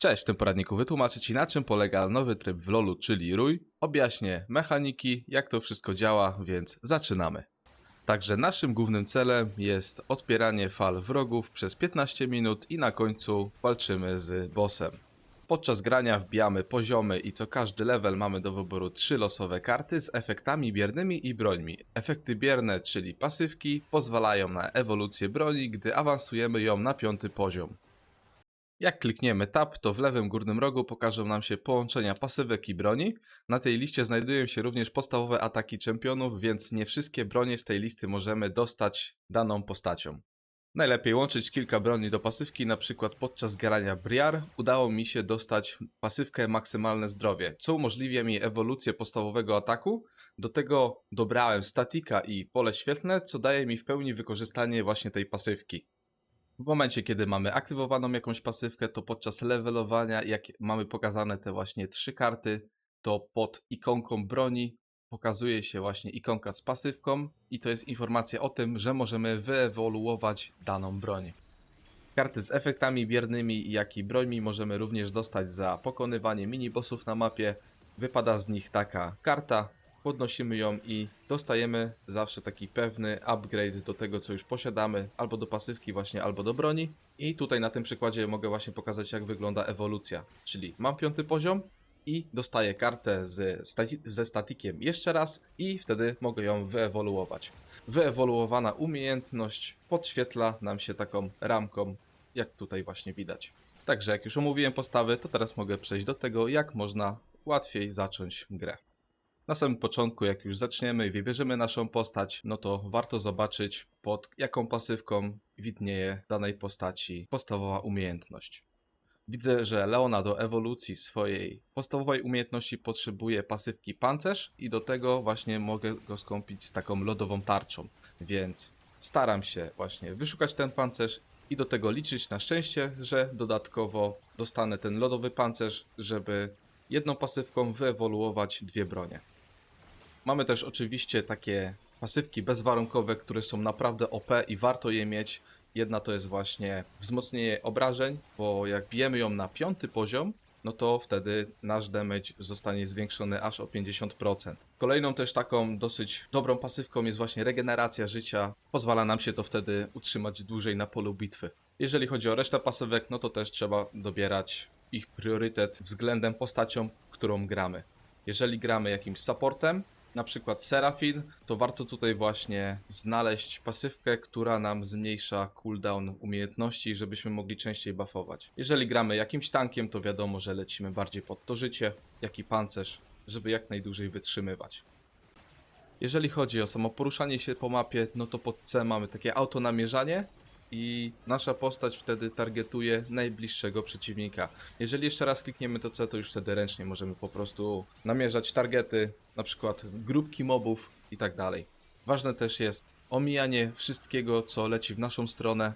Cześć, w tym poradniku wytłumaczę Ci na czym polega nowy tryb w LoLu, czyli rój. Objaśnię mechaniki, jak to wszystko działa, więc zaczynamy. Także naszym głównym celem jest odpieranie fal wrogów przez 15 minut i na końcu walczymy z bossem. Podczas grania wbijamy poziomy i co każdy level mamy do wyboru trzy losowe karty z efektami biernymi i brońmi. Efekty bierne, czyli pasywki, pozwalają na ewolucję broni, gdy awansujemy ją na piąty poziom. Jak klikniemy Tab, to w lewym górnym rogu pokażą nam się połączenia pasywek i broni. Na tej liście znajdują się również podstawowe ataki czempionów, więc nie wszystkie bronie z tej listy możemy dostać daną postacią. Najlepiej łączyć kilka broni do pasywki, na przykład podczas grania Briar udało mi się dostać pasywkę maksymalne zdrowie, co umożliwia mi ewolucję podstawowego ataku. Do tego dobrałem statika i pole świetlne, co daje mi w pełni wykorzystanie właśnie tej pasywki. W momencie, kiedy mamy aktywowaną jakąś pasywkę, to podczas levelowania, jak mamy pokazane te właśnie trzy karty, to pod ikonką broni pokazuje się właśnie ikonka z pasywką i to jest informacja o tym, że możemy wyewoluować daną broń. Karty z efektami biernymi, jak i brońmi możemy również dostać za pokonywanie minibossów na mapie. Wypada z nich taka karta, podnosimy ją i dostajemy zawsze taki pewny upgrade do tego, co już posiadamy, albo do pasywki właśnie, albo do broni. I tutaj na tym przykładzie mogę właśnie pokazać, jak wygląda ewolucja. Czyli mam piąty poziom i dostaję kartę z stati- ze statikiem jeszcze raz i wtedy mogę ją wyewoluować. Wyewoluowana umiejętność podświetla nam się taką ramką, jak tutaj właśnie widać. Także jak już omówiłem postawy, to teraz mogę przejść do tego, jak można łatwiej zacząć grę. Na samym początku, jak już zaczniemy i wybierzemy naszą postać, no to warto zobaczyć pod jaką pasywką widnieje danej postaci podstawowa umiejętność. Widzę, że Leona do ewolucji swojej podstawowej umiejętności potrzebuje pasywki pancerz i do tego właśnie mogę go skąpić z taką lodową tarczą. Więc staram się właśnie wyszukać ten pancerz i do tego liczyć na szczęście, że dodatkowo dostanę ten lodowy pancerz, żeby jedną pasywką wyewoluować dwie bronie. Mamy też oczywiście takie pasywki bezwarunkowe, które są naprawdę OP i warto je mieć. Jedna to jest właśnie wzmocnienie obrażeń, bo jak bijemy ją na piąty poziom, no to wtedy nasz damage zostanie zwiększony aż o 50%. Kolejną też taką dosyć dobrą pasywką jest właśnie regeneracja życia. Pozwala nam się to wtedy utrzymać dłużej na polu bitwy. Jeżeli chodzi o resztę pasywek, no to też trzeba dobierać ich priorytet względem postacią, którą gramy. Jeżeli gramy jakimś supportem, na przykład Serafin, to warto tutaj właśnie znaleźć pasywkę, która nam zmniejsza cooldown umiejętności, żebyśmy mogli częściej buffować. Jeżeli gramy jakimś tankiem, to wiadomo, że lecimy bardziej pod to życie, jak i pancerz, żeby jak najdłużej wytrzymywać. Jeżeli chodzi o samo poruszanie się po mapie, no to pod C mamy takie autonamierzanie i nasza postać wtedy targetuje najbliższego przeciwnika. Jeżeli jeszcze raz klikniemy to C, to już wtedy ręcznie możemy po prostu namierzać targety, na przykład grupki mobów i tak dalej. Ważne też jest omijanie wszystkiego, co leci w naszą stronę,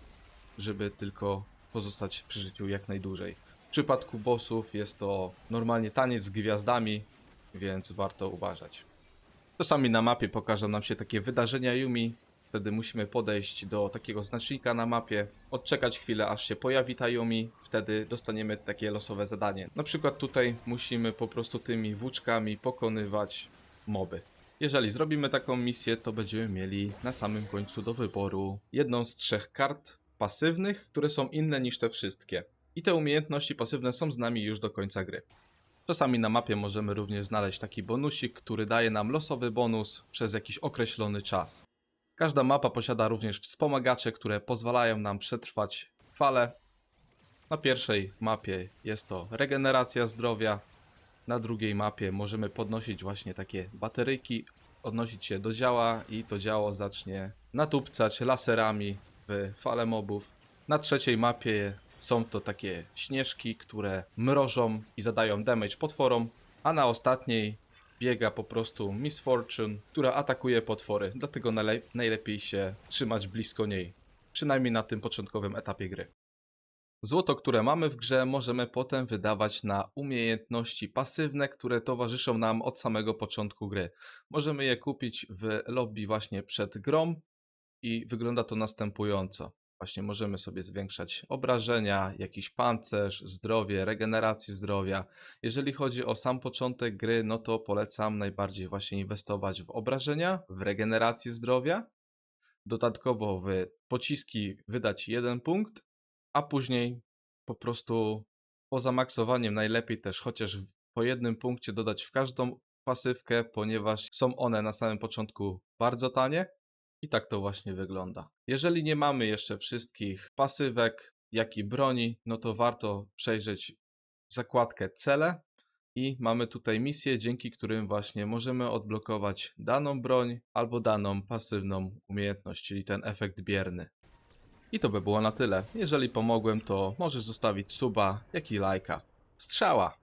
żeby tylko pozostać przy życiu jak najdłużej. W przypadku bossów jest to normalnie taniec z gwiazdami, więc warto uważać. Czasami na mapie pokażą nam się takie wydarzenia Yumi. Wtedy musimy podejść do takiego znacznika na mapie, odczekać chwilę aż się pojawi ta Yumi, wtedy dostaniemy takie losowe zadanie. Na przykład tutaj musimy po prostu tymi włóczkami pokonywać moby. Jeżeli zrobimy taką misję, to będziemy mieli na samym końcu do wyboru jedną z trzech kart pasywnych, które są inne niż te wszystkie. I te umiejętności pasywne są z nami już do końca gry. Czasami na mapie możemy również znaleźć taki bonusik, który daje nam losowy bonus przez jakiś określony czas. Każda mapa posiada również wspomagacze, które pozwalają nam przetrwać fale. Na pierwszej mapie jest to regeneracja zdrowia, na drugiej mapie możemy podnosić właśnie takie bateryjki, odnosić się do działa i to działo zacznie natupcać laserami w fale mobów. Na trzeciej mapie są to takie śnieżki, które mrożą i zadają damage potworom, a na ostatniej biega po prostu Miss Fortune, która atakuje potwory, dlatego najle- najlepiej się trzymać blisko niej, przynajmniej na tym początkowym etapie gry. Złoto, które mamy w grze, możemy potem wydawać na umiejętności pasywne, które towarzyszą nam od samego początku gry. Możemy je kupić w lobby właśnie przed grą i wygląda to następująco. Właśnie możemy sobie zwiększać obrażenia, jakiś pancerz, zdrowie, regenerację zdrowia. Jeżeli chodzi o sam początek gry, no to polecam najbardziej właśnie inwestować w obrażenia, w regenerację zdrowia. Dodatkowo w pociski wydać jeden punkt, a później po prostu poza maksowaniem najlepiej też chociaż po jednym punkcie dodać w każdą pasywkę, ponieważ są one na samym początku bardzo tanie. I tak to właśnie wygląda. Jeżeli nie mamy jeszcze wszystkich pasywek, jak i broni, no to warto przejrzeć zakładkę cele i mamy tutaj misje, dzięki którym właśnie możemy odblokować daną broń albo daną pasywną umiejętność, czyli ten efekt bierny. I to by było na tyle. Jeżeli pomogłem, to możesz zostawić suba, jak i lajka. Strzała!